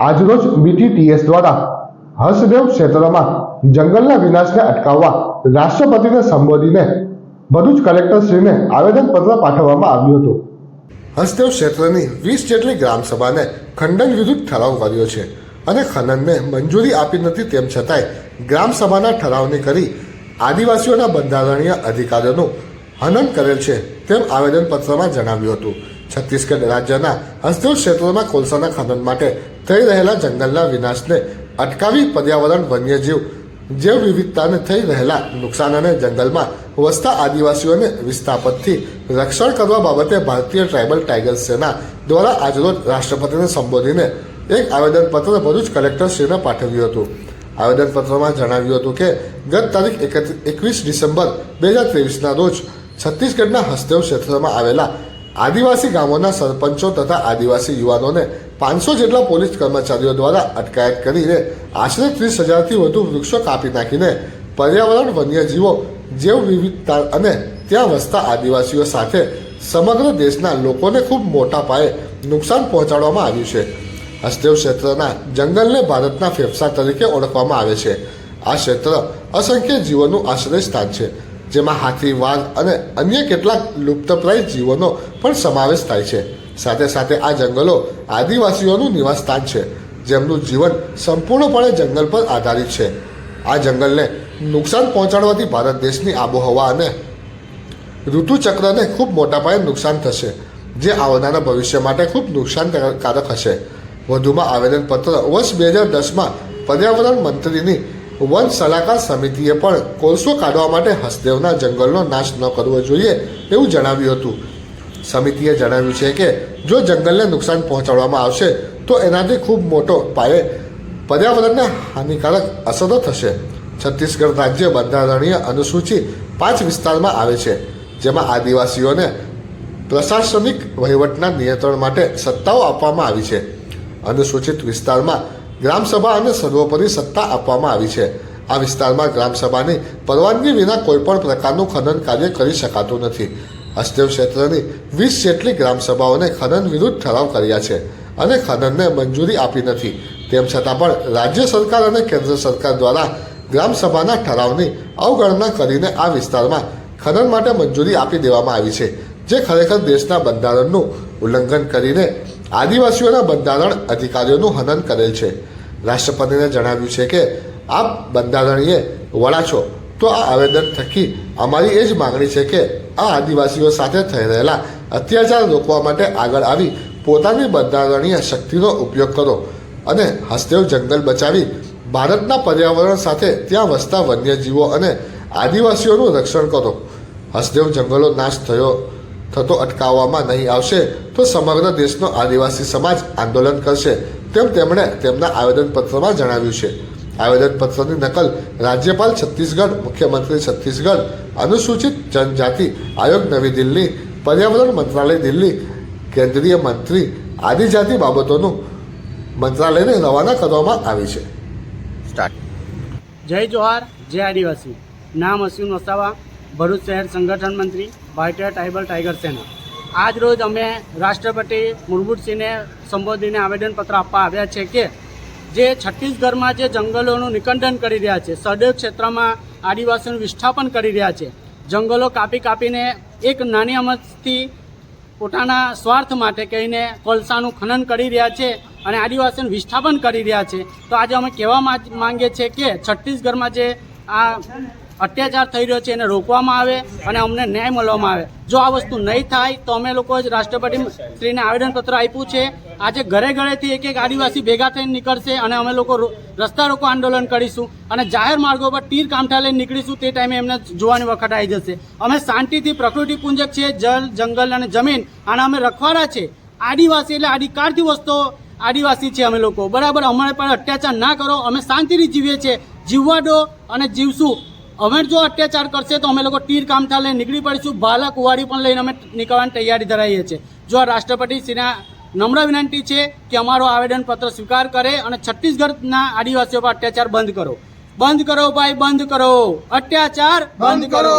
આજરોજ બીટીટીએસ દ્વારા હર્ષદેવ ક્ષેત્રમાં જંગલના વિનાશને અટકાવવા રાષ્ટ્રપતિને સંબોધીને ભરૂચ કલેક્ટરશ્રીને આવેદનપત્ર પાઠવવામાં આવ્યું હતું. હર્ષદેવ ક્ષેત્રની વીસ જેટલી ગ્રામસભાને ખંડન વિરુદ્ધ ઠરાવ કર્યો છે અને ખનનને મંજૂરી આપી નથી તેમ છતાંય ગ્રામસભાના ઠરાવને કરી આદિવાસીઓના બંધારણીય અધિકારોનું હનન કરેલ છે તેમ આવેદનપત્રમાં જણાવ્યું હતું. છત્તીસગઢ રાજ્યના હસ્તેવ ક્ષેત્રોમાં કોલસાના ખનન માટે થઈ રહેલા જંગલના વિનાશને અટકાવી પર્યાવરણ વન્યજીવ જૈવ વિવિધતાને થઈ રહેલા નુકસાન અને જંગલમાં વસતા આદિવાસીઓને વિસ્થાપતથી રક્ષણ કરવા બાબતે ભારતીય ટ્રાઇબલ ટાઇગર સેના દ્વારા આજરોજ રાષ્ટ્રપતિને સંબોધીને એક આવેદનપત્ર ભરૂચ કલેક્ટરશ્રીને પાઠવ્યું હતું. આવેદનપત્રમાં જણાવ્યું હતું કે, ગત તારીખ એકવીસ ડિસેમ્બર બે હજાર ત્રેવીસના રોજ છત્તીસગઢના હસ્તેવ ક્ષેત્રમાં આવેલા આદિવાસી ગામોના સરપંચો તથા આદિવાસી યુવાનોને પાંચસો જેટલા પોલીસ કર્મચારીઓ દ્વારા અટકાયત કરીને આશરે ત્રીસ હજારથી વધુ વૃક્ષો કાપી નાખીને પર્યાવરણ વન્યજીવો, જૈવ વિવિધતા અને ત્યાં વસતા આદિવાસીઓ સાથે સમગ્ર દેશના લોકોને ખૂબ મોટા પાયે નુકસાન પહોંચાડવામાં આવ્યું છે. હસ્તેવ ક્ષેત્રના જંગલને ભારતના ફેફસા તરીકે ઓળખવામાં આવે છે. આ ક્ષેત્ર અસંખ્ય જીવોનું આશ્રય સ્થાન છે, જેમાં હાથી, વાઘ અને અન્ય કેટલાક લુપ્તપ્રાય જીવોનો પણ સમાવેશ થાય છે. સાથે સાથે આ જંગલો આદિવાસીઓનું નિવાસસ્થાન છે, જેમનું જીવન સંપૂર્ણપણે જંગલ પર આધારિત છે. આ જંગલને નુકસાન પહોંચાડવાથી ભારત દેશની આબોહવા અને ઋતુચક્રને ખૂબ મોટા પાયે નુકસાન થશે, જે આવનારા ભવિષ્ય માટે ખૂબ નુકસાનકારક હશે. વધુમાં આવેદનપત્ર વર્ષ બે હજાર દસમાં પર્યાવરણ મંત્રીની વન સલાહકાર સમિતિએ પણ કોલસો કાઢવા માટે હસદેવના જંગલનો નાશ ન કરવો જોઈએ એવું જણાવ્યું હતું. સમિતિએ જણાવ્યું છે કે જો જંગલને નુકસાન પહોંચાડવામાં આવશે, તો એનાથી ખૂબ મોટો પાયે પર્યાવરણને હાનિકારક અસરો થશે. છત્તીસગઢ રાજ્ય બંધારણીય અનુસૂચિ પાંચ વિસ્તારમાં આવે છે, જેમાં આદિવાસીઓને પ્રશાસનિક વહીવટના નિયંત્રણ માટે સત્તાઓ આપવામાં આવી છે. અનુસૂચિત વિસ્તારમાં ગ્રામસભા અને સર્વોપરી સત્તા આપવામાં આવી છે. આ વિસ્તારમાં ગ્રામસભાની પરવાનગી વિના કોઈપણ પ્રકારનું ખનન કાર્ય કરી શકાતું નથી. હસ્તેવ ક્ષેત્રની વીસ જેટલી ગ્રામસભાઓને ખનન વિરુદ્ધ ઠરાવ કર્યા છે અને ખનનને મંજૂરી આપી નથી. તેમ છતાં પણ રાજ્ય સરકાર અને કેન્દ્ર સરકાર દ્વારા ગ્રામસભાના ઠરાવની અવગણના કરીને આ વિસ્તારમાં ખનન માટે મંજૂરી આપી દેવામાં આવી છે, જે ખરેખર દેશના બંધારણનું ઉલ્લંઘન કરીને આદિવાસીઓના બંધારણ અધિકારીઓનું હનન કરેલ છે. રાષ્ટ્રપતિને જણાવ્યું છે કે, આપ બંધારણીય વડા છો, તો આ આવેદન થકી અમારી એ જ માગણી છે કે આ આદિવાસીઓ સાથે થઈ રહેલા અત્યાચાર રોકવા માટે આગળ આવી પોતાની બંધારણીય શક્તિનો ઉપયોગ કરો અને હસ્તેવ જંગલ બચાવી ભારતના પર્યાવરણ સાથે ત્યાં વસતા વન્યજીવો અને આદિવાસીઓનું રક્ષણ કરો. હસદેવ જંગલો નાશ થયો, થતો અટકાવવામાં નહીં આવશે તો સમગ્ર દેશનો આદિવાસી સમાજ આંદોલન કરશે, તેમ તેમણે તેમના આવેદનપત્રમાં જણાવ્યું છે. આવેદનપત્રની નકલ રાજ્યપાલ છત્તીસગઢ મુખ્યમંત્રી છત્તીસગઢ અનુસૂચિત જનજાતિ આયોગ નવી દિલ્હી પર્યાવરણ મંત્રાલય દિલ્હી કેન્દ્રીય મંત્રી આદિજાતિ બાબતોનું મંત્રાલયને રવાના કરવામાં આવી છે. સ્ટાર્ટ જય જોહાર જય આદિવાસી. નામ અસીમ વસાવા ભરૂચ શહેર સંગઠન મંત્રી ભારતીય ટ્રાઇબલ ટાઈગર સેના. આજ રોજ અમે રાષ્ટ્રપતિ મુર્મુસિંહને સંબોધીને આવેદનપત્ર આપવા આવ્યા છે કે જે છત્તીસગઢમાં જે જંગલોનું નિકંદન કરી રહ્યા છે, સદૈવ ક્ષેત્રમાં આદિવાસીનું વિસ્થાપન કરી રહ્યા છે. જંગલો કાપી કાપીને એક નાની અમતથી પોતાના સ્વાર્થ માટે કહીને કોલસાનું ખનન કરી રહ્યા છે અને આદિવાસીનું વિસ્થાપન કરી રહ્યા છે. તો આજે અમે કહેવા માંગીએ છીએ કે છત્તીસગઢમાં જે આ અત્યાચાર થઈ રહ્યો છે, એને રોકવામાં આવે અને અમને ન્યાય મળવામાં આવે. જો આ વસ્તુ નહીં થાય, તો અમે લોકો જ રાષ્ટ્રપતિ શ્રીને આવેદનપત્ર આપ્યું છે. આજે ઘરે ઘરેથી એક એક આદિવાસી ભેગા થઈને નીકળશે અને અમે લોકો રસ્તા રોકો આંદોલન કરીશું અને જાહેર માર્ગો પર તીર કામઠા લઈને નીકળીશું તે ટાઈમે એમને જોવાની વખત આવી જશે. અમે શાંતિથી પ્રકૃતિ પૂંજક છીએ જલ જંગલ અને જમીન અને અમે રખવાડા છે. આદિવાસી એટલે આદિકાળથી વસ્તુઓ આદિવાસી છે અમે લોકો. બરાબર, અમારે પર અત્યાચાર ના કરો, અમે શાંતિથી જીવીએ છીએ. જીવવા દો અને જીવશું. અમે જો અત્યાચાર કરશે તો અમે લોકો તીર કામઠા લઈને નીકળી પડીશું. ભાલા કુવાડી પણ લઈને અમે નીકળવાની તૈયારી ધરાવીએ છીએ. જો આ રાષ્ટ્રપતિ શ્રીના નમ્ર વિનંતી છે કે અમારો આવેદનપત્ર સ્વીકાર કરે અને છત્તીસગઢના આદિવાસીઓ પર અત્યાચાર બંધ કરો. બંધ કરો ભાઈ, બંધ કરો. અત્યાચાર બંધ કરો.